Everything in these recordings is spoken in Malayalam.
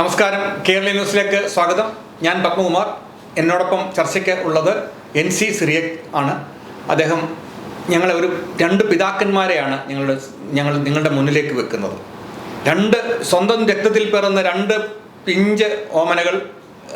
നമസ്കാരം. കേരള ന്യൂസിലേക്ക് സ്വാഗതം. ഞാൻ പത്മകുമാർ. എന്നോടൊപ്പം ചർച്ചയ്ക്ക് ഉള്ളത് എൻ സി സിറിയക് ആണ്. അദ്ദേഹം ഞങ്ങളെ ഒരു രണ്ട് പിതാക്കന്മാരെയാണ് ഞങ്ങളുടെ ഞങ്ങൾ നിങ്ങളുടെ മുന്നിലേക്ക് വെക്കുന്നത്. രണ്ട് സ്വന്തം രക്തത്തിൽ പിറന്ന രണ്ട് പിഞ്ച് ഓമനകൾ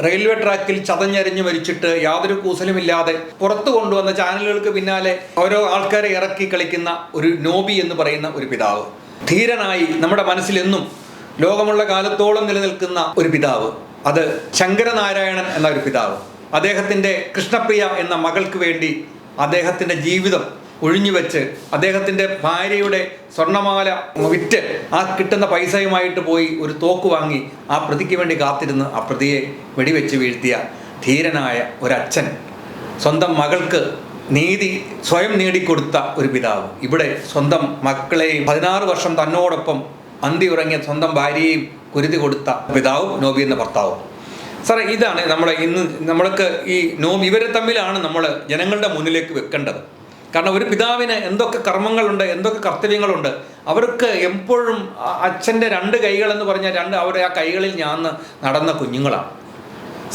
റെയിൽവേ ട്രാക്കിൽ ചതഞ്ഞരിഞ്ഞ് മരിച്ചിട്ട് യാതൊരു കൂസലുമില്ലാതെ പുറത്തു കൊണ്ടുവന്ന ചാനലുകൾക്ക് പിന്നാലെ ഓരോ ആൾക്കാരെ ഇറക്കി കളിക്കുന്ന ഒരു നോബി എന്ന് പറയുന്ന ഒരു പിതാവ്. ധീരനായി നമ്മുടെ മനസ്സിലെന്നും ലോകമുള്ള കാലത്തോളം നിലനിൽക്കുന്ന ഒരു പിതാവ്. അത് ശങ്കരനാരായണൻ എന്ന ഒരു പിതാവ്. അദ്ദേഹത്തിന്റെ കൃഷ്ണപ്രിയ എന്ന മകൾക്ക് വേണ്ടി അദ്ദേഹത്തിന്റെ ജീവിതം ഒഴിഞ്ഞുവെച്ച് അദ്ദേഹത്തിന്റെ ഭാര്യയുടെ സ്വർണമാല വിറ്റ് ആ കിട്ടുന്ന പൈസയുമായിട്ട് പോയി ഒരു തോക്ക് വാങ്ങി ആ പ്രതിക്ക് വേണ്ടി കാത്തിരുന്ന് ആ പ്രതിയെ വെടിവെച്ച് വീഴ്ത്തിയ ധീരനായ ഒരച്ഛൻ. സ്വന്തം മകൾക്ക് നീതി സ്വയം നേടിക്കൊടുത്ത ഒരു പിതാവ്. ഇവിടെ സ്വന്തം മക്കളെയും പതിനാറ് വർഷം തന്നോടൊപ്പം അന്തി ഉറങ്ങിയ സ്വന്തം ഭാര്യയെയും കുരുതി കൊടുത്ത പിതാവും നോബി എന്ന ഭർത്താവും. സാറേ ഇതാണ് നമ്മൾ ഇന്ന് നമ്മൾക്ക് ഈ നോബി ഇവരെ തമ്മിലാണ് നമ്മൾ ജനങ്ങളുടെ മുന്നിലേക്ക് വെക്കേണ്ടത്. കാരണം ഒരു പിതാവിന് എന്തൊക്കെ കർമ്മങ്ങളുണ്ട് എന്തൊക്കെ കർത്തവ്യങ്ങളുണ്ട് അവർക്ക് എപ്പോഴും അച്ഛന്റെ രണ്ട് കൈകളെന്ന് പറഞ്ഞാൽ രണ്ട് അവരുടെ ആ കൈകളിൽ ഞാൻ നടന്ന കുഞ്ഞുങ്ങളാണ്.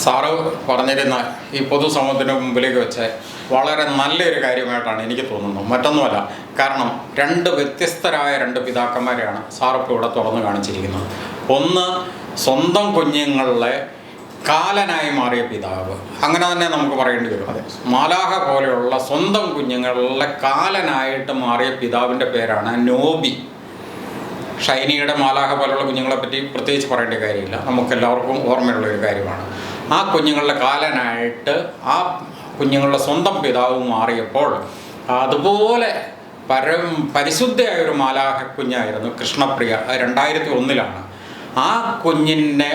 സാറ് പറഞ്ഞിരുന്ന ഈ പൊതുസമൂഹത്തിന്റെ മുമ്പിലേക്ക് വെച്ച് വളരെ നല്ലൊരു കാര്യമായിട്ടാണ് എനിക്ക് തോന്നുന്നത്. മറ്റൊന്നുമല്ല കാരണം രണ്ട് വ്യത്യസ്തരായ രണ്ട് പിതാക്കന്മാരെയാണ് സാറിപ്പോൾ ഇവിടെ തുറന്നു കാണിച്ചിരിക്കുന്നത്. ഒന്ന് സ്വന്തം കുഞ്ഞുങ്ങളിലെ കാലനായി മാറിയ പിതാവ്. അങ്ങനെ തന്നെ നമുക്ക് പറയേണ്ടി വരും. അതെ. മാലാഹ പോലെയുള്ള സ്വന്തം കുഞ്ഞുങ്ങളിലെ കാലനായിട്ട് മാറിയ പിതാവിന്റെ പേരാണ് നോബി. ഷൈനിയുടെ മാലാഹ പോലെയുള്ള കുഞ്ഞുങ്ങളെ പറ്റി പ്രത്യേകിച്ച് പറയേണ്ട കാര്യമില്ല. നമുക്കെല്ലാവർക്കും ഓർമ്മയുള്ള ഒരു കാര്യമാണ്. ആ കുഞ്ഞുങ്ങളുടെ കാലനായിട്ട് ആ കുഞ്ഞുങ്ങളുടെ സ്വന്തം പിതാവ് മാറിയപ്പോൾ അതുപോലെ പരം പരിശുദ്ധയായ ഒരു മാലാഹ കുഞ്ഞായിരുന്നു കൃഷ്ണപ്രിയ രണ്ടായിരത്തി ഒന്നിലാണ്. ആ കുഞ്ഞിനെ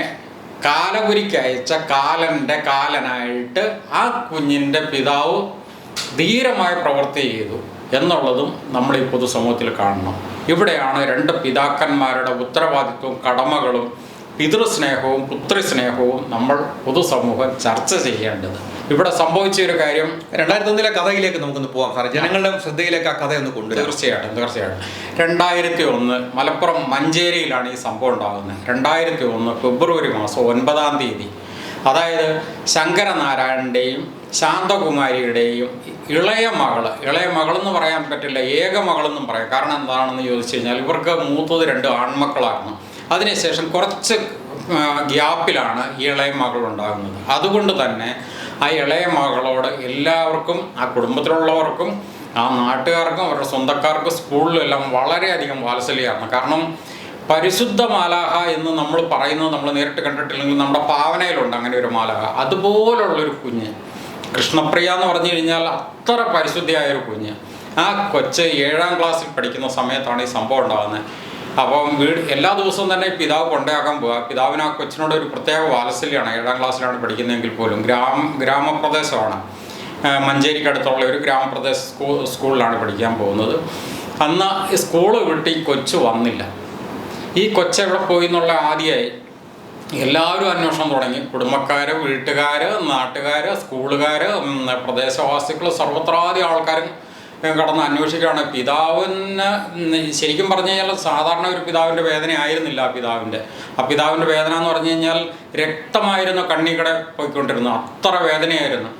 കാലപുരിക്ക് അയച്ച കാലന്റെ കാലനായിട്ട് ആ കുഞ്ഞിന്റെ പിതാവ് ധീരമായി പ്രവൃത്തി ചെയ്തു എന്നുള്ളതും നമ്മൾ ഈ പൊതുസമൂഹത്തിൽ കാണണം. ഇവിടെയാണ് രണ്ട് പിതാക്കന്മാരുടെ ഉത്തരവാദിത്വവും കടമകളും പിതൃസ്നേഹവും പുത്രിസ്നേഹവും നമ്മൾ പൊതുസമൂഹം ചർച്ച ചെയ്യേണ്ടത്. ഇവിടെ സംഭവിച്ച ഒരു കാര്യം രണ്ടായിരത്തി ഒന്നിലെ കഥയിലേക്ക് നമുക്കൊന്ന് പോവാം സാറേ. ജനങ്ങളുടെ ശ്രദ്ധയിലേക്ക് ആ കഥയൊന്ന് കൊണ്ടുവരാം. തീർച്ചയായിട്ടും തീർച്ചയായിട്ടും. രണ്ടായിരത്തി ഒന്ന് മലപ്പുറം മഞ്ചേരിയിലാണ് ഈ സംഭവം ഉണ്ടാകുന്നത്. രണ്ടായിരത്തി ഒന്ന് ഫെബ്രുവരി മാസം ഒൻപതാം തീയതി. അതായത് ശങ്കരനാരായണന്റെയും ശാന്തകുമാരിയുടെയും ഇളയ മകൾ ഇളയ മകളെന്ന് പറയാൻ പറ്റില്ല ഏക മകളെന്നും പറയാം. കാരണം എന്താണെന്ന് ചോദിച്ചു കഴിഞ്ഞാൽ ഇവർക്ക് മൂത്തത് രണ്ട് ആൺമക്കളായിരുന്നു. അതിനുശേഷം കുറച്ച് ഗ്യാപ്പിലാണ് ഈ ഇളയ മകൾ ഉണ്ടാകുന്നത്. അതുകൊണ്ട് തന്നെ ആ ഇളയ മകളോട് എല്ലാവർക്കും ആ കുടുംബത്തിലുള്ളവർക്കും ആ നാട്ടുകാർക്കും അവരുടെ സ്വന്തക്കാർക്കും സ്കൂളിലെല്ലാം വളരെയധികം വാത്സല്യമാണ്. കാരണം പരിശുദ്ധ മാലാഹ എന്ന് നമ്മൾ പറയുന്നത് നമ്മൾ നേരിട്ട് കണ്ടിട്ടില്ലെങ്കിൽ നമ്മുടെ പാവനയിലുണ്ട് അങ്ങനെ ഒരു മാലാഹ. അതുപോലുള്ളൊരു കുഞ്ഞ്. കൃഷ്ണപ്രിയ എന്ന് പറഞ്ഞു കഴിഞ്ഞാൽ അത്ര പരിശുദ്ധിയായ ഒരു കുഞ്ഞ്. ആ കൊച്ച് ഏഴാം ക്ലാസ്സിൽ പഠിക്കുന്ന സമയത്താണ് ഈ സംഭവം ഉണ്ടാകുന്നത്. അപ്പം വീട് എല്ലാ ദിവസവും തന്നെ പിതാവ് കൊണ്ടയാക്കാൻ പോവുക പിതാവിന് ആ കൊച്ചിനോട് ഒരു പ്രത്യേക വാത്സല്യമാണ്. ഏഴാം ക്ലാസ്സിലാണ് പഠിക്കുന്നതെങ്കിൽ പോലും. ഗ്രാമ ഗ്രാമപ്രദേശമാണ്. മഞ്ചേരിക്കടുത്തുള്ള ഒരു ഗ്രാമപ്രദേശ സ്കൂ സ്കൂളിലാണ് പഠിക്കാൻ പോകുന്നത്. അന്ന് സ്കൂൾ വിട്ട് ഈ കൊച്ചു വന്നില്ല. ഈ കൊച്ചെവിടെ പോയി എന്നുള്ള ആദ്യമായി എല്ലാവരും അന്വേഷണം തുടങ്ങി. കുടുംബക്കാർ വീട്ടുകാർ നാട്ടുകാർ സ്കൂളുകാർ പ്രദേശവാസികൾ സർവത്രാദി ആൾക്കാരും കടന്ന് അന്വേഷിക്കുകയാണ്. പിതാവിന് ശരിക്കും പറഞ്ഞു കഴിഞ്ഞാൽ സാധാരണ ഒരു പിതാവിന്റെ വേദന ആയിരുന്നില്ല ആ പിതാവിന്റെ. ആ പിതാവിന്റെ വേദന എന്ന് പറഞ്ഞു കഴിഞ്ഞാൽ രക്തമായിരുന്നു കണ്ണിക്കടെ പോയിക്കൊണ്ടിരുന്നു അത്ര വേദനയായിരുന്നു.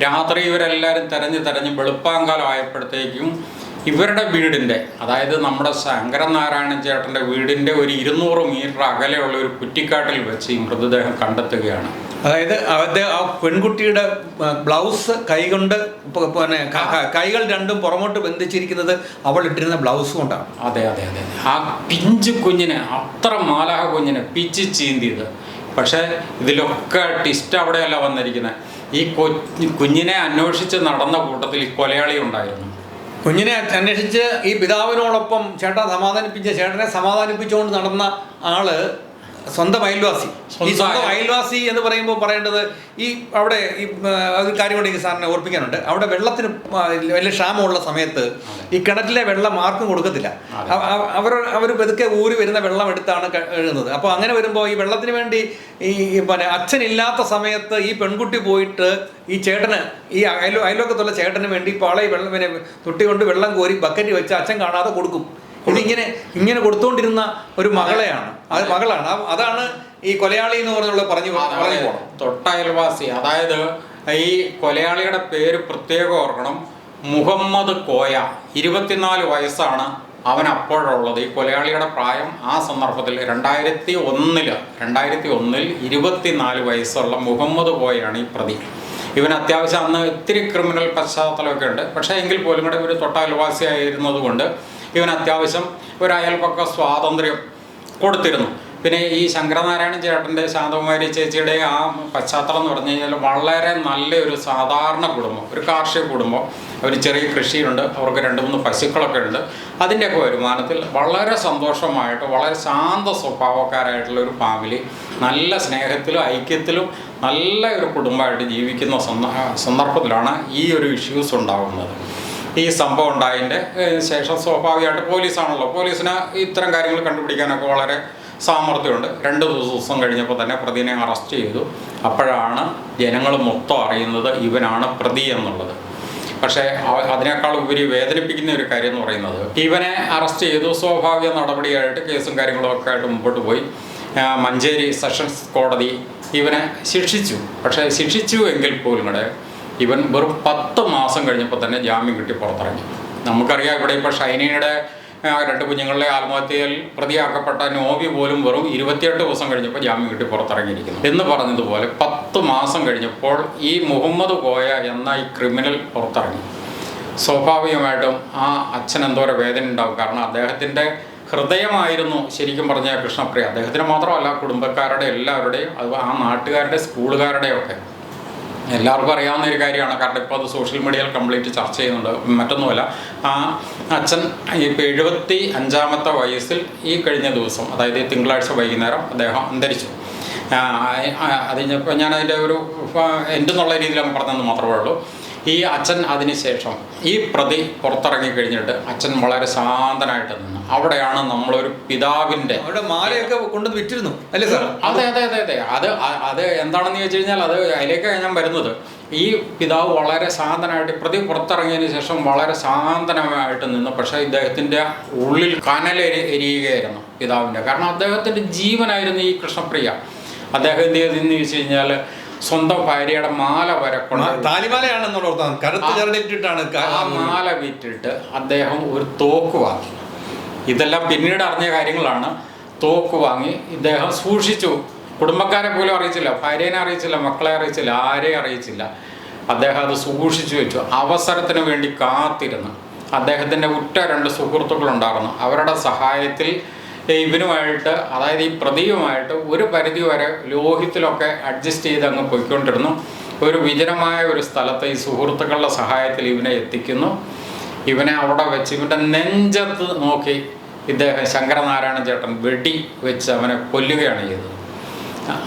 രാത്രി ഇവരെല്ലാവരും തെരഞ്ഞ് തെരഞ്ഞ് വെളുപ്പാങ്കാലം ആയപ്പോഴത്തേക്കും ഇവരുടെ വീടിന്റെ അതായത് നമ്മുടെ ശങ്കരനാരായണൻ ചേട്ടന്റെ വീടിന്റെ ഒരു ഇരുന്നൂറ് മീറ്റർ അകലെയുള്ള ഒരു കുറ്റിക്കാട്ടിൽ വെച്ച് ഈ മൃതദേഹം കണ്ടെത്തുകയാണ്. അതായത് അവരുടെ ആ പെൺകുട്ടിയുടെ ബ്ലൗസ് കൈകൊണ്ട് പിന്നെ കൈകൾ രണ്ടും പുറമോട്ട് ബന്ധിച്ചിരിക്കുന്നത് അവൾ ഇട്ടിരുന്ന ബ്ലൗസ് കൊണ്ടാണ്. അതെ അതെ അതെ ആ പിഞ്ചു കുഞ്ഞിനെ അത്ര മാലാഹ കുഞ്ഞിനെ പിച്ച് ചീന്തിയത്. പക്ഷേ ഇതിലൊക്കെ ടിസ്റ്റ് അവിടെയല്ല വന്നിരിക്കുന്നത് ഈ കൊ- കുഞ്ഞിനെ അന്വേഷിച്ച് നടന്ന കൂട്ടത്തിൽ ഈ കൊലയാളി ഉണ്ടായിരുന്നു. കുഞ്ഞിനെ അന്വേഷിച്ച് ഈ പിതാവിനോടൊപ്പം ചേട്ടൻ സമാധാനിപ്പിച്ച ചേട്ടനെ സമാധാനിപ്പിച്ചുകൊണ്ട് നടന്ന ആൾ സ്വന്തം അയൽവാസി. ഈ സ്വന്തം അയൽവാസി എന്ന് പറയുമ്പോൾ പറയേണ്ടത് ഈ അവിടെ ഈ ഒരു കാര്യം കൊണ്ട് സാറിനെ ഓർപ്പിക്കാനുണ്ട്. അവിടെ വെള്ളത്തിന് വലിയ ക്ഷാമമുള്ള സമയത്ത് ഈ കിണറ്റിലെ വെള്ളം ആർക്കും കൊടുക്കത്തില്ല. അവർ അവർ പെതുക്കെ ഊരി വരുന്ന വെള്ളം എടുത്താണ് എഴുതുന്നത് അപ്പോൾ അങ്ങനെ വരുമ്പോൾ ഈ വെള്ളത്തിന് വേണ്ടി ഈ പിന്നെ അച്ഛനില്ലാത്ത സമയത്ത് ഈ പെൺകുട്ടി പോയിട്ട് ഈ ചേട്ടന് ഈ അയൽ അയൽവക്കത്തുള്ള ചേട്ടന് വേണ്ടി പാളയിൽ വെള്ളം പിന്നെ തൊട്ടി കൊണ്ട് വെള്ളം കോരി ബക്കറ്റ് വെച്ച് അച്ഛൻ കാണാതെ കൊടുക്കും. ഇത് ഇങ്ങനെ ഇങ്ങനെ കൊടുത്തോണ്ടിരുന്ന ഒരു മകളെയാണ്. അത് മകളാണ്. അതാണ് ഈ കൊലയാളി എന്ന് പറഞ്ഞുള്ള പറഞ്ഞു പറഞ്ഞു പോകണം തൊട്ടയൽവാസി. അതായത് ഈ കൊലയാളിയുടെ പേര് പ്രത്യേകം ഓർക്കണം. മുഹമ്മദ് കോയ. ഇരുപത്തിനാല് വയസ്സാണ് അവൻ അപ്പോഴുള്ളത്. ഈ കൊലയാളിയുടെ പ്രായം ആ സന്ദർഭത്തിൽ രണ്ടായിരത്തി ഒന്നിൽ രണ്ടായിരത്തി ഒന്നിൽ ഇരുപത്തിനാല് വയസ്സുള്ള മുഹമ്മദ് കോയാണ് ഈ പ്രതി. ഇവൻ അത്യാവശ്യം അന്ന് ഇത്തിരി ക്രിമിനൽ പശ്ചാത്തലമൊക്കെ ഉണ്ട്. പക്ഷേ എങ്കിൽ പോലും ഇവിടെ ഒരു കൊണ്ട് ഇവൻ അത്യാവശ്യം സ്വാതന്ത്ര്യം കൊടുത്തിരുന്നു. പിന്നെ ഈ ശങ്കരനാരായണ ചേട്ടന്റെ ശാന്തകുമാരി ചേച്ചിയുടെ ആ പശ്ചാത്തലം എന്ന് പറഞ്ഞു കഴിഞ്ഞാൽ വളരെ നല്ലൊരു സാധാരണ കുടുംബം ഒരു കാർഷിക കുടുംബം. അവർ ചെറിയ കൃഷിയുണ്ട് അവർക്ക് രണ്ട് മൂന്ന് പശുക്കളൊക്കെ ഉണ്ട്. അതിന്റെയൊക്കെ വരുമാനത്തിൽ വളരെ സന്തോഷമായിട്ട് വളരെ ശാന്ത സ്വഭാവക്കാരായിട്ടുള്ള ഒരു ഫാമിലി നല്ല സ്നേഹത്തിലും ഐക്യത്തിലും നല്ല ഒരു കുടുംബമായിട്ട് ജീവിക്കുന്ന സന്ദർഭത്തിലാണ് ഈ ഒരു ഇഷ്യൂസ് ഉണ്ടാകുന്നത് ഈ സംഭവം ഉണ്ടായതിന്റെ ശേഷം സ്വാഭാവികമായിട്ട് പോലീസാണല്ലോ. പോലീസിന് ഇത്തരം കാര്യങ്ങൾ കണ്ടുപിടിക്കാനൊക്കെ വളരെ സാമർഥ്യമുണ്ട്. രണ്ട് ദിവസം കഴിഞ്ഞപ്പോൾ തന്നെ പ്രതിനെ അറസ്റ്റ് ചെയ്തു. അപ്പോഴാണ് ജനങ്ങൾ മൊത്തം അറിയുന്നത് ഇവനാണ് പ്രതി എന്നുള്ളത്. പക്ഷേ അതിനേക്കാൾ ഉപരി വേദനിപ്പിക്കുന്ന ഒരു കാര്യം എന്ന് പറയുന്നത് ഇവനെ അറസ്റ്റ് ചെയ്തു. സ്വാഭാവിക നടപടിയായിട്ട് കേസും കാര്യങ്ങളും ഒക്കെ ആയിട്ട് മുമ്പോട്ട് പോയി. മഞ്ചേരി സെഷൻസ് കോടതി ഇവനെ ശിക്ഷിച്ചു. പക്ഷേ ശിക്ഷിച്ചു എങ്കിൽ പോലും കൂടെ ഇവൻ വെറും പത്ത് മാസം കഴിഞ്ഞപ്പോൾ തന്നെ ജാമ്യം കിട്ടി പുറത്തിറങ്ങി. നമുക്കറിയാം ഇവിടെ ഇപ്പോൾ ഷൈനയുടെ രണ്ട് കുഞ്ഞുങ്ങളുടെ ആത്മഹത്യയിൽ പ്രതിയാക്കപ്പെട്ട നോവി പോലും വെറും ഇരുപത്തിയെട്ട് ദിവസം കഴിഞ്ഞപ്പോൾ ജാമ്യം കിട്ടി പുറത്തിറങ്ങിയിരിക്കുന്നു. എന്ന് പറഞ്ഞതുപോലെ പത്ത് മാസം കഴിഞ്ഞപ്പോൾ ഈ മുഹമ്മദ് കോയ എന്ന ഈ ക്രിമിനൽ പുറത്തിറങ്ങി. സ്വാഭാവികമായിട്ടും ആ അച്ഛൻ എന്തോരം വേദന ഉണ്ടാവും. കാരണം അദ്ദേഹത്തിന്റെ ഹൃദയമായിരുന്നു ശരിക്കും പറഞ്ഞ കൃഷ്ണപ്രിയ. അദ്ദേഹത്തിന് മാത്രമല്ല കുടുംബക്കാരുടെ എല്ലാവരുടെയും അത് ആ നാട്ടുകാരുടെ സ്കൂളുകാരുടെയും ഒക്കെ എല്ലാവർക്കും അറിയാവുന്ന ഒരു കാര്യമാണ്. കാരണം ഇപ്പോൾ അത് സോഷ്യൽ മീഡിയയിൽ കംപ്ലീറ്റ് ചർച്ച ചെയ്യുന്നുണ്ട്. മറ്റൊന്നുമല്ല. ആ അച്ഛൻ ഇപ്പോൾ എഴുപത്തി അഞ്ചാമത്തെ വയസ്സിൽ ഈ കഴിഞ്ഞ ദിവസം അതായത് തിങ്കളാഴ്ച വൈകുന്നേരം അദ്ദേഹം അന്തരിച്ചു. അത് ഞാൻ അതിന്റെ ഒരു എന്റെ എന്നുള്ള രീതിയിൽ അങ്ങ് പറഞ്ഞതെന്ന് മാത്രമേ ഉള്ളൂ. ഈ അച്ഛൻ അതിനുശേഷം ഈ പ്രതി പുറത്തിറങ്ങി കഴിഞ്ഞിട്ട് അച്ഛൻ വളരെ ശാന്തനായിട്ട് നിന്ന്. അവിടെയാണ് നമ്മളൊരു പിതാവിന്റെ അവിടെ മാലയൊക്കെ കൊണ്ടുവന്ന് വിറ്റിരുന്നു. അല്ലേ സാർ? അതെ അതെ അതെ അതെ. അത് അത് എന്താണെന്ന് ചോദിച്ചു കഴിഞ്ഞാൽ അത് അതിലേക്കാണ് ഞാൻ വരുന്നത്. ഈ പിതാവ് വളരെ ശാന്തനായിട്ട് പ്രതി പുറത്തിറങ്ങിയതിന് ശേഷം വളരെ ശാന്തനമായിട്ട് നിന്നു. പക്ഷേ ഇദ്ദേഹത്തിന്റെ ഉള്ളിൽ കനൽ എരിയുകയായിരുന്നു പിതാവിന്റെ. കാരണം അദ്ദേഹത്തിന്റെ ജീവനായിരുന്നു ഈ കൃഷ്ണപ്രിയ. അദ്ദേഹം എന്ത് ചെയ്തെന്ന് ചോദിച്ചു കഴിഞ്ഞാൽ സ്വന്തം ഭാര്യയുടെ മാല വരക്കണം താലിമാലയാണെന്നുള്ള കറുത്ത് ചരടിട്ടിട്ടാണ് ആ മാല വിറ്റിട്ട് അദ്ദേഹം ഒരു തോക്ക് വാങ്ങി. ഇതെല്ലാം പിന്നീട് അറിഞ്ഞ കാര്യങ്ങളാണ്. തോക്ക് വാങ്ങി. ഇദ്ദേഹം സൂക്ഷിച്ചു. കുടുംബക്കാരെ പോലും അറിയിച്ചില്ല. ഭാര്യനെ അറിയിച്ചില്ല. മക്കളെ അറിയിച്ചില്ല. ആരെയും അറിയിച്ചില്ല. അദ്ദേഹം അത് സൂക്ഷിച്ചു വെച്ചു. അവസരത്തിന് വേണ്ടി കാത്തിരുന്നു. അദ്ദേഹത്തിന്റെ ഉറ്റ രണ്ട് സുഹൃത്തുക്കളുണ്ടായിരുന്നു. അവരുടെ സഹായത്തിൽ ഇവനുമായിട്ട് അതായത് ഈ പ്രതിയുമായിട്ട് ഒരു പരിധി വരെ ലോഹിത്തിലൊക്കെ അഡ്ജസ്റ്റ് ചെയ്ത് അങ്ങ് പോയിക്കൊണ്ടിരുന്നു. ഒരു വിജനമായ ഒരു സ്ഥലത്ത് ഈ സുഹൃത്തുക്കളുടെ സഹായത്തിൽ ഇവനെ എത്തിക്കുന്നു. ഇവനെ അവിടെ വെച്ച് ഇവന്റെ നെഞ്ചത്ത് നോക്കി ഇദ്ദേഹം ശങ്കരനാരായണ ചേട്ടൻ വെടി വെച്ച് അവനെ കൊല്ലുകയാണ് ചെയ്തത്.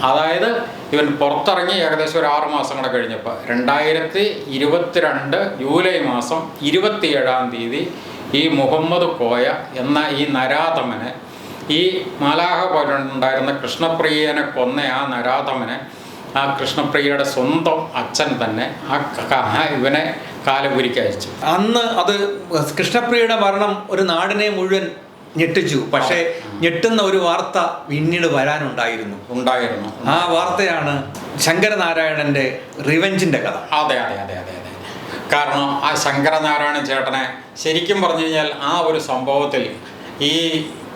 അതായത് ഇവൻ പുറത്തിറങ്ങി ഏകദേശം ഒരു ആറ് മാസം കൂടെ കഴിഞ്ഞപ്പോൾ രണ്ടായിരത്തി ഇരുപത്തിരണ്ട് ജൂലൈ മാസം ഇരുപത്തിയേഴാം തീയതി ഈ മുഹമ്മദ് കോയ എന്ന ഈ നരാധമനെ ഈ മാലാഹ പോലുണ്ടായിരുന്ന കൃഷ്ണപ്രിയനെ കൊന്ന ആ നരാധമനെ ആ കൃഷ്ണപ്രിയയുടെ സ്വന്തം അച്ഛൻ തന്നെ ആ ഇവനെ കാലപുരിക്ക് അയച്ചു. അന്ന് അത് കൃഷ്ണപ്രിയയുടെ മരണം ഒരു നാടിനെ മുഴുവൻ ഞെട്ടിച്ചു. പക്ഷേ ഞെട്ടുന്ന ഒരു വാർത്ത പിന്നീട് വരാനുണ്ടായിരുന്നു. ഉണ്ടായിരുന്നു. ആ വാർത്തയാണ് ശങ്കരനാരായണന്റെ റിവെഞ്ചിന്റെ കഥ. അതെ അതെ അതെ അതെ അതെ. കാരണം ആ ശങ്കരനാരായണ ചേട്ടനെ ശരിക്കും പറഞ്ഞു കഴിഞ്ഞാൽ ആ ഒരു സംഭവത്തിൽ ഈ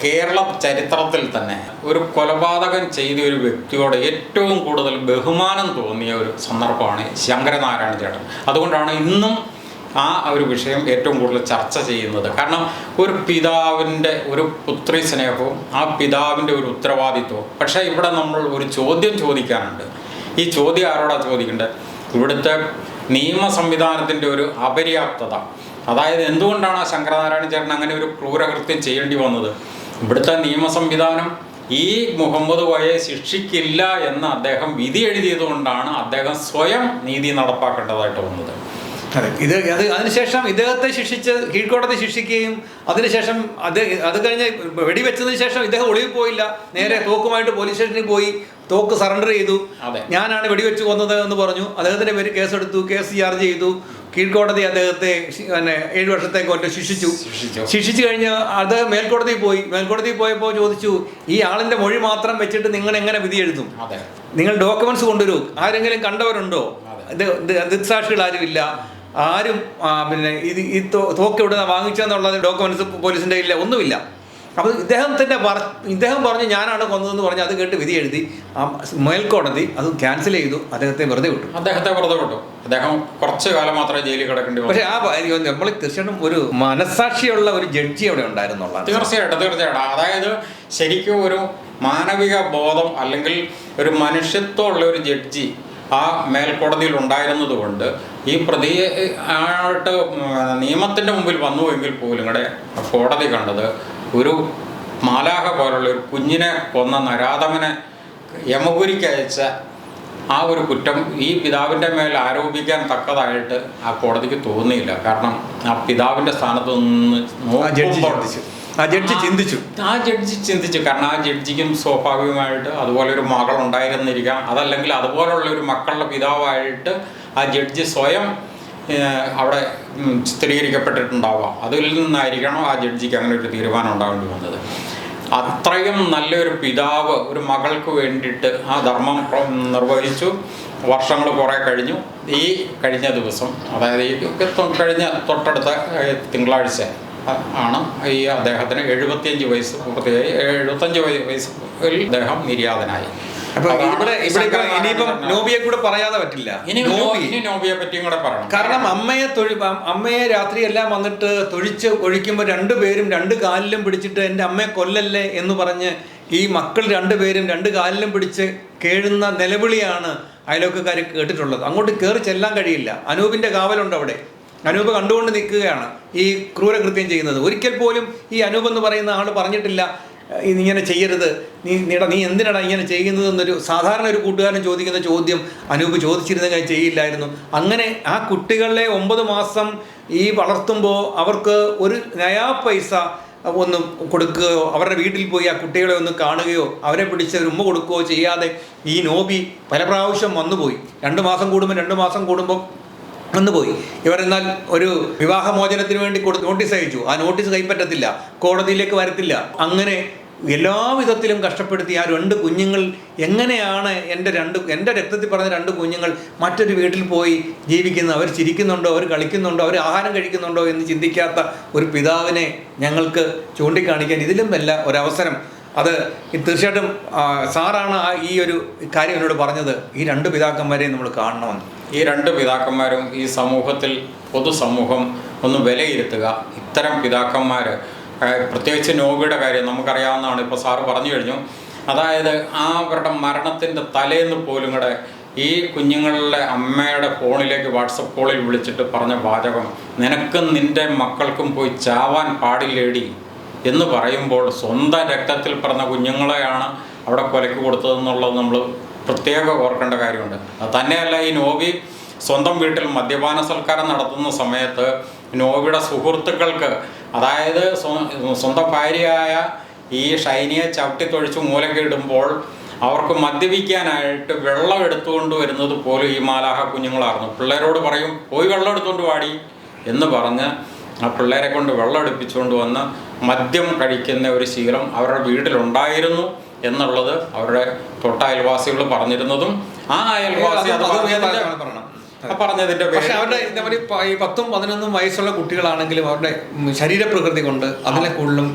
കേരള ചരിത്രത്തിൽ തന്നെ ഒരു കൊലപാതകം ചെയ്ത ഒരു വ്യക്തിയോട് ഏറ്റവും കൂടുതൽ ബഹുമാനം തോന്നിയ ഒരു സന്ദർഭമാണ് ശങ്കരനാരായണ ചേട്ടൻ. അതുകൊണ്ടാണ് ഇന്നും ആ ഒരു വിഷയം ഏറ്റവും കൂടുതൽ ചർച്ച ചെയ്യുന്നത്. കാരണം ഒരു പിതാവിന്റെ ഒരു പുത്രി സ്നേഹവും ആ പിതാവിന്റെ ഒരു ഉത്തരവാദിത്വവും. പക്ഷേ ഇവിടെ നമ്മൾ ഒരു ചോദ്യം ചോദിക്കാനുണ്ട്. ഈ ചോദ്യം ആരോടാ ചോദിക്കേണ്ടത് ഇവിടുത്തെ നിയമ സംവിധാനത്തിന്റെ ഒരു അപര്യാപ്തത. അതായത് എന്തുകൊണ്ടാണ് ശങ്കരനാരായണ ചേട്ടൻ അങ്ങനെ ഒരു ക്രൂരകൃത്യം ചെയ്യേണ്ടി വന്നത്? ഇവിടുത്തെ നിയമ സംവിധാനം ഈ മുഹമ്മദ് കോയെ ശിക്ഷിക്കില്ല എന്ന് അദ്ദേഹം വിധി എഴുതിയതുകൊണ്ടാണ് അദ്ദേഹം സ്വയം നീതി നടപ്പാക്കേണ്ടതായിട്ട് വന്നത്. അതെ ഇത് അത് അതിനുശേഷം ഇദ്ദേഹത്തെ ശിക്ഷിച്ച് കീഴ്ക്കോടതി ശിക്ഷിക്കുകയും അതിനുശേഷം അത് അത് കഴിഞ്ഞ് വെടിവെച്ചതിന് ശേഷം ഇദ്ദേഹം ഒളിവിൽ പോയില്ല. നേരെ തോക്കുമായിട്ട് പോലീസ് സ്റ്റേഷനിൽ പോയി തോക്ക് സറണ്ടർ ചെയ്തു. അതെ. ഞാനാണ് വെടിവെച്ച് കൊന്നത് എന്ന് പറഞ്ഞു. അദ്ദേഹത്തിന്റെ പേര് കേസെടുത്തു കേസ് ചാർജ് ചെയ്തു. കീഴ്ക്കോടതി അദ്ദേഹത്തെ പിന്നെ ഏഴ് വർഷത്തേക്ക് ഒറ്റ ശിക്ഷിച്ചു. ശിക്ഷിച്ചു. കഴിഞ്ഞ് അത് മേൽക്കോടതിയിൽ പോയി. മേൽക്കോടതി പോയപ്പോൾ ചോദിച്ചു ഈ ആളിന്റെ മൊഴി മാത്രം വെച്ചിട്ട് നിങ്ങൾ എങ്ങനെ വിധി എഴുതും? നിങ്ങൾ ഡോക്യുമെന്റ്സ് കൊണ്ടുവരൂ. ആരെങ്കിലും കണ്ടവരുണ്ടോ? ദിക്സാക്ഷികൾ ആരുമില്ല. ആരും പിന്നെ ഇത് ഈ തോക്ക് എവിടെ നിന്ന് വാങ്ങിച്ചെന്നുള്ളത് ഡോക്യുമെന്റ്സ് പോലീസിന്റെ ഇല്ല ഒന്നുമില്ല. അപ്പോൾ ഇദ്ദേഹത്തിന്റെ പറ- ഇദ്ദേഹം പറഞ്ഞു ഞാനാണ് കൊന്നതെന്ന് പറഞ്ഞ് അത് കേട്ട് വിധി എഴുതി ആ മേൽക്കോടതി അത് ക്യാൻസൽ ചെയ്തു അദ്ദേഹത്തെ വെറുതെ വിട്ടു. അദ്ദേഹത്തെ വെറുതെ വിട്ടു. അദ്ദേഹം കുറച്ച് കാലം മാത്രമേ ജയിലിൽ കിടക്കേണ്ടി പക്ഷേ ആ നമ്മൾ തീർച്ചയായിട്ടും ഒരു മനസാക്ഷിയുള്ള ഒരു ജഡ്ജി അവിടെ ഉണ്ടായിരുന്നുള്ള തീർച്ചയായിട്ടും തീർച്ചയായിട്ടും. അതായത് ശരിക്കും ഒരു മാനവിക ബോധം അല്ലെങ്കിൽ ഒരു മനുഷ്യത്വമുള്ള ഒരു ജഡ്ജി ആ മേൽക്കോടതിയിൽ ഉണ്ടായിരുന്നതുകൊണ്ട് ഈ പ്രതി ആയിട്ട് നിയമത്തിന്റെ മുമ്പിൽ വന്നു എങ്കിൽ പോലും ഇവിടെ കോടതി കണ്ടത് ഒരു മാലാഹ പോലുള്ള ഒരു കുഞ്ഞിനെ കൊന്ന നരാധമനെ യമപുരിക്ക് അയച്ച ആ ഒരു കുറ്റം ഈ പിതാവിന്റെ മേൽ ആരോപിക്കാൻ തക്കതായിട്ട് ആ കോടതിക്ക് തോന്നിയില്ല കാരണം ആ പിതാവിന്റെ സ്ഥാനത്ത് നിന്ന് ആ ജഡ്ജി ചിന്തിച്ചു. ആ ജഡ്ജി ചിന്തിച്ചു. കാരണം ആ ജഡ്ജിക്കും സ്വാഭാവികമായിട്ട് അതുപോലെ ഒരു മകൾ ഉണ്ടായിരുന്നിരിക്കാം അതല്ലെങ്കിൽ അതുപോലുള്ള ഒരു മക്കളുടെ പിതാവായിട്ട് ആ ജഡ്ജി സ്വയം അവിടെ ചിത്രീകരിക്കപ്പെട്ടിട്ടുണ്ടാവാം. അതിൽ നിന്നായിരിക്കണം ആ ജഡ്ജിക്ക് അങ്ങനെ ഒരു തീരുമാനം ഉണ്ടാവേണ്ടി വന്നത്? അത്രയും നല്ലൊരു പിതാവ് ഒരു മകൾക്ക് വേണ്ടിയിട്ട് ആ ധർമ്മം നിർവഹിച്ചു. വർഷങ്ങൾ കുറേ കഴിഞ്ഞു. ഈ കഴിഞ്ഞ ദിവസം അതായത് ഈ കഴിഞ്ഞ തൊട്ടടുത്ത തിങ്കളാഴ്ച ആണ് ഈ അദ്ദേഹത്തിന് എഴുപത്തിയഞ്ച് വയസ്സ് പൂർത്തിയായി. എഴുപത്തഞ്ച് വയസ്സിൽ അദ്ദേഹം നിര്യാതനായി. അപ്പൊ ഇവിടെ ഇവിടെ ഇനിയിപ്പം. നോബിയെ കൂടെ പറയാതെ പറ്റില്ല. നോബിയെ പറ്റിയും കൂടെ പറയണം. കാരണം അമ്മയെ തൊഴി അമ്മയെ രാത്രി എല്ലാം വന്നിട്ട് തൊഴിച്ച് ഒഴിക്കുമ്പോൾ രണ്ടുപേരും രണ്ട് കാലിലും പിടിച്ചിട്ട് എന്റെ അമ്മയെ കൊല്ലല്ലേ എന്ന് പറഞ്ഞ് ഈ മക്കൾ രണ്ടുപേരും രണ്ട് കാലിലും പിടിച്ച് കേഴുന്ന നിലവിളിയാണ് അയലോക്കാർ കേട്ടിട്ടുള്ളത്. അങ്ങോട്ട് കയറി ചെല്ലാൻ കഴിയില്ല. അനൂപിന്റെ കാവലുണ്ട് അവിടെ. അനൂപ് കണ്ടുകൊണ്ട് നിൽക്കുകയാണ് ഈ ക്രൂരകൃത്യം ചെയ്യുന്നത്. ഒരിക്കൽ പോലും ഈ അനൂപ് എന്ന് പറയുന്ന ആൾ പറഞ്ഞിട്ടില്ല. "ഏഹ്, ഇത് ഇങ്ങനെ ചെയ്യരുത്. നീ നീടാ നീ എന്തിനാടാ ഇങ്ങനെ ചെയ്യുന്നത് എന്നൊരു സാധാരണ ഒരു കൂട്ടുകാരൻ ചോദിക്കുന്ന ചോദ്യം അനൂപ് ചോദിച്ചിരുന്നെങ്കിൽ ചെയ്യില്ലായിരുന്നു. അങ്ങനെ ആ കുട്ടികളെ ഒമ്പത് മാസം ഈ വളർത്തുമ്പോൾ അവർക്ക് ഒരു നയാ പൈസ ഒന്ന് കൊടുക്കുകയോ അവരുടെ വീട്ടിൽ പോയി ആ കുട്ടികളെ ഒന്ന് കാണുകയോ അവരെ പിടിച്ച് ഉമ്മ കൊടുക്കുകയോ ചെയ്യാതെ ഈ നോബി പല പ്രാവശ്യം വന്നുപോയി. രണ്ട് മാസം കൂടുമ്പോൾ രണ്ട് മാസം കൂടുമ്പോൾ വന്നുപോയി. ഇവർ എന്നാൽ ഒരു വിവാഹമോചനത്തിന് വേണ്ടി കൊടു നോട്ടീസ് അയച്ചു. ആ നോട്ടീസ് കൈപ്പറ്റത്തില്ല. കോടതിയിലേക്ക് വരത്തില്ല. അങ്ങനെ എല്ലാ വിധത്തിലും കഷ്ടപ്പെടുത്തി ആ രണ്ട് കുഞ്ഞുങ്ങൾ എങ്ങനെയാണ് എന്റെ രണ്ട് എന്റെ രക്തത്തിൽ പറഞ്ഞ രണ്ട് കുഞ്ഞുങ്ങൾ മറ്റൊരു വീട്ടിൽ പോയി ജീവിക്കുന്നത് അവർ ചിരിക്കുന്നുണ്ടോ? അവർ കളിക്കുന്നുണ്ടോ? അവർ ആഹാരം കഴിക്കുന്നുണ്ടോ എന്ന് ചിന്തിക്കാത്ത ഒരു പിതാവിനെ ഞങ്ങൾക്ക് ചൂണ്ടിക്കാണിക്കാൻ ഇതിലും വല്ല ഒരവസരം. അത് തീർച്ചയായിട്ടും സാറാണ് ഈ ഒരു കാര്യം എന്നോട് പറഞ്ഞത്. ഈ രണ്ട് പിതാക്കന്മാരെയും നമ്മൾ കാണണമെന്ന് ഈ രണ്ട് പിതാക്കന്മാരും ഈ സമൂഹത്തിൽ പൊതുസമൂഹം ഒന്ന് വിലയിരുത്തുക. ഇത്തരം പിതാക്കന്മാർ പ്രത്യേകിച്ച് നോബിയുടെ കാര്യം നമുക്കറിയാവുന്നതാണ്. ഇപ്പോൾ സാറ് പറഞ്ഞു കഴിഞ്ഞു. അതായത് ആ അവരുടെ മരണത്തിന്റെ തലേന്ന് പോലും കൂടെ ഈ കുഞ്ഞുങ്ങളുടെ അമ്മയുടെ ഫോണിലേക്ക് വാട്സപ്പ് കോളിൽ വിളിച്ചിട്ട് പറഞ്ഞ വാചകം നിനക്കും നിന്റെ മക്കൾക്കും പോയി ചാവാൻ പാടില്ലേടി എന്ന് പറയുമ്പോൾ സ്വന്തം രക്തത്തിൽ പറഞ്ഞ കുഞ്ഞുങ്ങളെയാണ് അവിടെ കൊലക്ക് കൊടുത്തതെന്നുള്ളത് നമ്മൾ പ്രത്യേകം ഓർക്കേണ്ട കാര്യമുണ്ട്. തന്നെയല്ല ഈ നോബി സ്വന്തം വീട്ടിൽ മദ്യപാന സൽക്കാരം നടത്തുന്ന സമയത്ത് നോബിയുടെ സുഹൃത്തുക്കൾക്ക് അതായത് സ്വ- സ്വന്തം ഭാര്യയായ ഈ ഷൈനിയെ ചവിട്ടിത്തൊഴിച്ച് മൂലക്കിടുമ്പോൾ അവർക്ക് മദ്യപിക്കാനായിട്ട് വെള്ളം എടുത്തുകൊണ്ട് വരുന്നത് പോലും ഈ മാലാഹ കുഞ്ഞുങ്ങളായിരുന്നു. പിള്ളേരോട് പറയും പോയി വെള്ളം എടുത്തുകൊണ്ട് വാടി എന്ന് പറഞ്ഞ് ആ പിള്ളേരെ കൊണ്ട് വെള്ളം എടുപ്പിച്ചുകൊണ്ട് വന്ന് മദ്യം കഴിക്കുന്ന ഒരു ശീലം അവരുടെ വീട്ടിലുണ്ടായിരുന്നു എന്നുള്ളത് അവരുടെ തൊട്ട അയൽവാസികൾ പറഞ്ഞിരുന്നതും ആ അയൽവാസി അത് പറഞ്ഞതിന്റെ പക്ഷെ അവരുടെ എന്താ പറയുക ഇപ്പൊ ഈ പത്തും പതിനൊന്നും വയസ്സുള്ള കുട്ടികളാണെങ്കിലും അവരുടെ ശരീരപ്രകൃതി കൊണ്ട് അതിനെ കൂടുതലും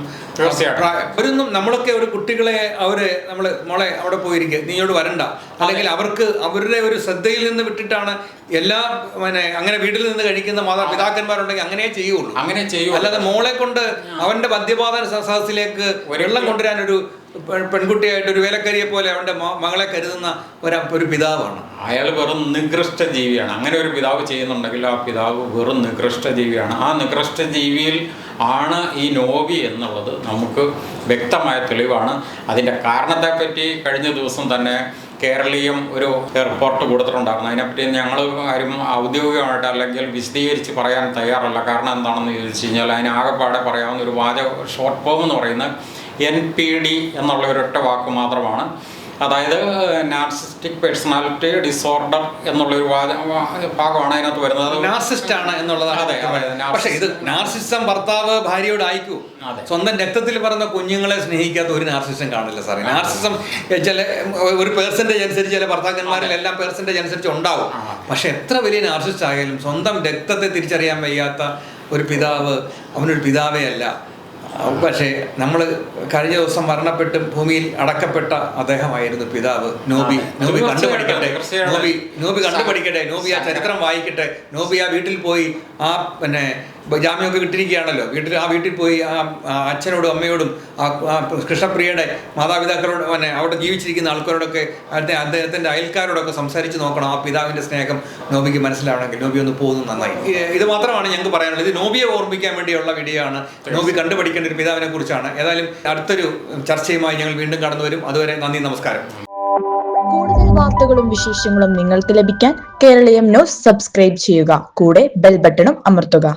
അവരൊന്നും നമ്മളൊക്കെ ഒരു കുട്ടികളെ അവർ നമ്മൾ മോളെ അവിടെ പോയിരിക്കുക നീയോട് വരണ്ട. അല്ലെങ്കിൽ അവർക്ക് അവരുടെ ഒരു ശ്രദ്ധയിൽ നിന്ന് വിട്ടിട്ടാണ് എല്ലാ പിന്നെ അങ്ങനെ വീട്ടിൽ നിന്ന് കഴിക്കുന്ന മാതാപിതാക്കന്മാരുണ്ടെങ്കിൽ അങ്ങനെ ചെയ്യുള്ളൂ. അങ്ങനെ ചെയ്യൂ അല്ലാതെ മോളെ കൊണ്ട് അവന്റെ മദ്യപാതന സഹസിലേക്ക് വെള്ളം കൊണ്ടുവരാൻ ഒരു പെൺകുട്ടിയായിട്ട് ഒരു വേലക്കരിയെ പോലെ അവന്റെ മ- മകളെ കരുതുന്ന ഒരു ഒരു പിതാവാണ്. അയാൾ വെറും നികൃഷ്ട ജീവിയാണ്. അങ്ങനെ ഒരു പിതാവ് ചെയ്യുന്നുണ്ടെങ്കിൽ ആ പിതാവ് വെറും നികൃഷ്ട ജീവിയാണ്. ആ നികൃഷ്ട ജീവിയിൽ ആണ് ഈ നോവി എന്നുള്ളത് നമുക്ക് വ്യക്തമായ തെളിവാണ്. അതിന്റെ കാരണത്തെപ്പറ്റി കഴിഞ്ഞ ദിവസം തന്നെ കേരളീയം ഒരു റിപ്പോർട്ട് കൊടുത്തിട്ടുണ്ടായിരുന്നു. അതിനെപ്പറ്റി ഞങ്ങൾ ആരും ഔദ്യോഗികമായിട്ട് അല്ലെങ്കിൽ വിശദീകരിച്ച് പറയാൻ തയ്യാറല്ല. കാരണം എന്താണെന്ന് ചോദിച്ചു കഴിഞ്ഞാൽ അതിന് ആകെപ്പാടെ പറയാവുന്ന ഒരു വാചക ഷോർട്ട് ഫോം എന്ന് പറയുന്ന എൻ പി ഡി എന്നുള്ള ഒരൊറ്റ വാക്ക് മാത്രമാണ്. അതായത് നാർസിസ്റ്റിക് പേഴ്സണാലിറ്റി ഡിസോർഡർ എന്നുള്ളൊരു ഭാഗമാണ് അതിനകത്ത് വരുന്നത്. നാർസിസ്റ്റ് ആണ് എന്നുള്ളതാണ് അതെ. പക്ഷെ ഇത് നാർസിസം ഭർത്താവ് ഭാര്യയോട് അയക്കൂ. സ്വന്തം രക്തത്തിൽ പറഞ്ഞ കുഞ്ഞുങ്ങളെ സ്നേഹിക്കാത്ത ഒരു നാർസിസം കാണില്ല സാറേ. നാർസിസം ചില ഒരു പേഴ്സന്റേജ് അനുസരിച്ച് ചില ഭർത്താക്കന്മാരിൽ എല്ലാം പേഴ്സന്റേജ് അനുസരിച്ച് ഉണ്ടാവും. പക്ഷെ എത്ര വലിയ നാർസിസ്റ്റ് ആയാലും സ്വന്തം രക്തത്തെ തിരിച്ചറിയാൻ വയ്യാത്ത ഒരു പിതാവ് അവനൊരു പിതാവേ അല്ല. പക്ഷേ നമ്മൾ കഴിഞ്ഞ ദിവസം മരണപ്പെട്ട് ഭൂമിയിൽ അടക്കപ്പെട്ട അദ്ദേഹമായിരുന്നു പിതാവ് നോബി. നോബി കണ്ടുപഠിക്കട്ടെ. നോബി നോബി കണ്ടുപഠിക്കട്ടെ നോബി ആ ചരിത്രം വായിക്കട്ടെ നോബി ആ വീട്ടിൽ പോയി ആ പിന്നെ ജാമ്യമൊക്കെ കിട്ടിയിരിക്കുകയാണല്ലോ. വീട്ടിൽ ആ വീട്ടിൽ പോയി ആ അച്ഛനോടും അമ്മയോടും ആ കൃഷ്ണപ്രിയയുടെ മാതാപിതാക്കളോട് പിന്നെ അവിടെ ജീവിച്ചിരിക്കുന്ന ആൾക്കാരോടൊക്കെ അദ്ദേഹത്തെ അദ്ദേഹത്തിന്റെ അയൽക്കാരോടൊക്കെ സംസാരിച്ച് നോക്കണം. ആ പിതാവിന്റെ സ്നേഹം നോബിക്ക് മനസ്സിലാവണമെങ്കിൽ നോബി ഒന്ന് പോകുന്നു നന്നായി. ഇത് മാത്രമാണ് ഞങ്ങൾക്ക് പറയാനുള്ളത്. ഇത് നോബിയെ ഓർമ്മിക്കാൻ വേണ്ടിയുള്ള വീഡിയോ ആണ് നോബി കണ്ടുപഠിക്കേണ്ട ഒരു പിതാവിനെ കുറിച്ചാണ്. ഏതായാലും അടുത്തൊരു ചർച്ചയുമായി ഞങ്ങൾ വീണ്ടും കടന്നു വരും. അതുവരെ നന്ദി നമസ്കാരം. കൂടുതൽ വാർത്തകളും വിശേഷങ്ങളും നിങ്ങൾക്ക് ലഭിക്കാൻ കേരളീയം ന്യൂസ് സബ്സ്ക്രൈബ് ചെയ്യുക. കൂടെ ബെൽ ബട്ടണും അമർത്തുക.